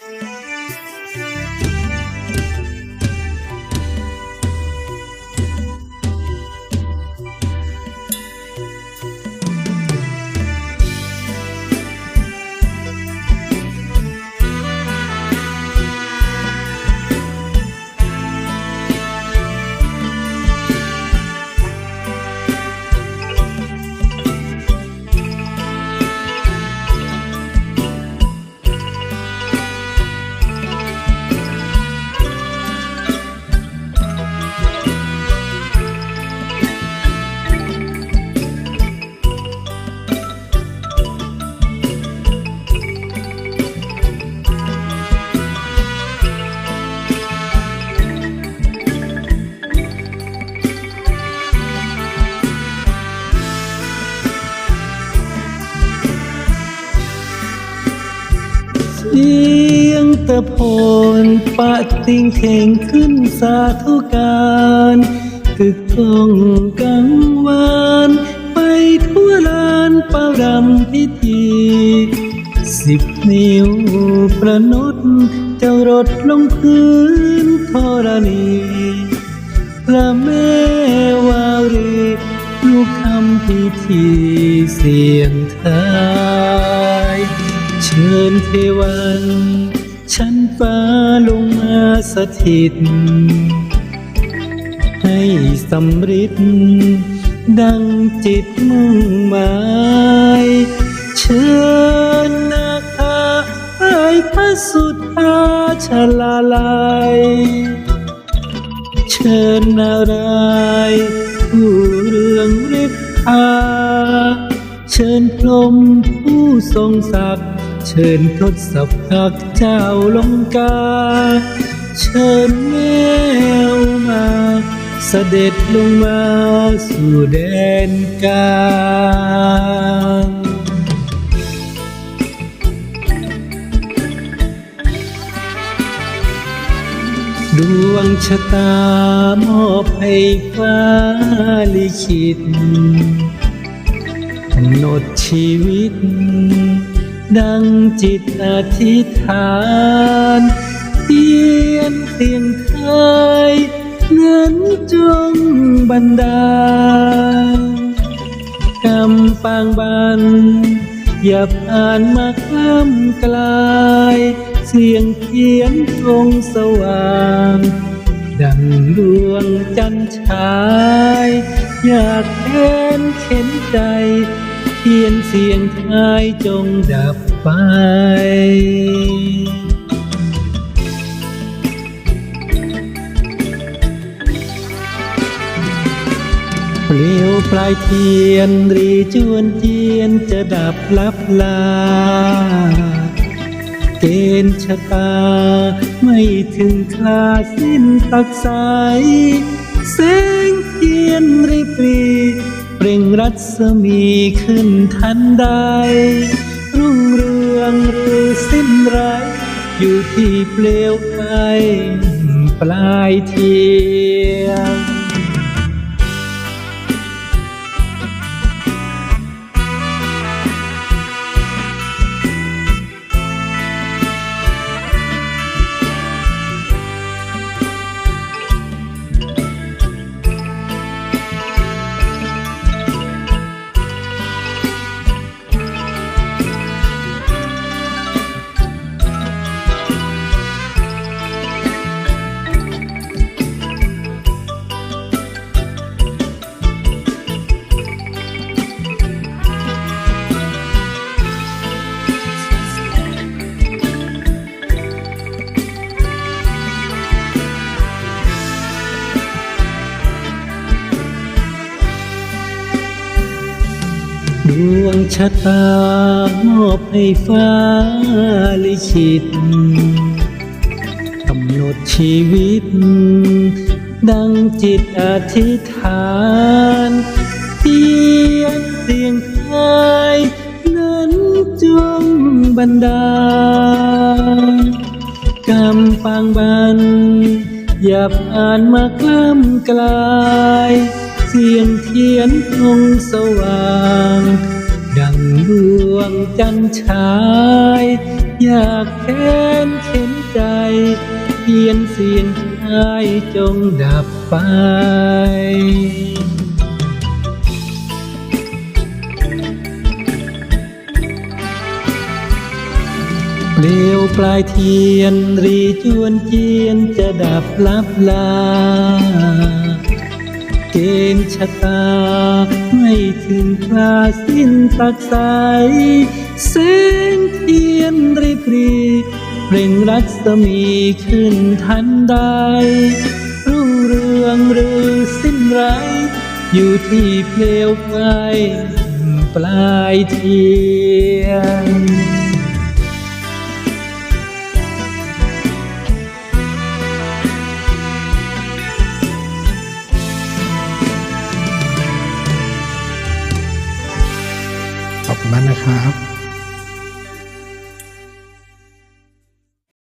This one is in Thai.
Yeah. เสียงตะโพนปะติงเข่งขึ้นสาธุการกึกก้องกังวานไปทั่วลานเป่ารำพิธีสิบนิ้วประนดจ้ารดลงพื้นธรณีพระแม่วารีลูกทำพิธีเสียงทาย เชิญเทวันชั้นฟ้าลงมาสถิต ให้สำริดดังจิตมุ่งหมายเชิญนาคาไอพระสุธาชลาลัยเชิญนารายผู้เรืองฤทธาเชิญพรมผู้ทรงศักดิ์ เชิญทศพักเจ้าลงกา เชิญแมวมาเสด็จลงมาสู่แดนกลางดวงชะตามอบให้ฟ้าลิขิตกำหนดชีวิต ดังจิตอธิษฐานเทียนเสียงไทยนั้นจงบันดาลกำปางบัน อย่าผ่านมาข้ามกลาย เสียงเทียนทรงสว่าง ดังดวงจันทร์ฉาย อยากเห็นเข็นใจ ทียนเสียงทายจงดับไปเปลี่ยวปลายเทียนรีจวนเทียนจะดับลับลา เกณฑ์ชะตาไม่ถึงคลาสิ้นตักสายแสงเทียนรีเปล่ งรัศมีขึ้นทันใด รุ่งเรืองหรือสิ้นไรอยู่ที่เปลวไฟปลายเทียน ดวงชะตามอบให้ฟ้าลิขิตกำหนดชีวิต ดังจิตอธิษฐานเทียนเสียงทายนั้นจงบันดาลกำปางบัน อย่าผ่านมากล้ำกลาย เสียงเทียนทงสว่าง ดังดวงจันทร์ฉาย อยากแค้นเข็นใจเพียนเสียงทายจงดับไปเปลวปลายเทียนรีจวนเจียนจะดับลับลา เกณฑ์ชะตา ไม่ถึงคราสิ้นตักใสแสงเทียนรีบรีเปล่งรัศมีขึ้นทันใดรุ่งเรืองหรือสิ้นไร อยู่ที่เปลวไฟปลายเทียน ครับ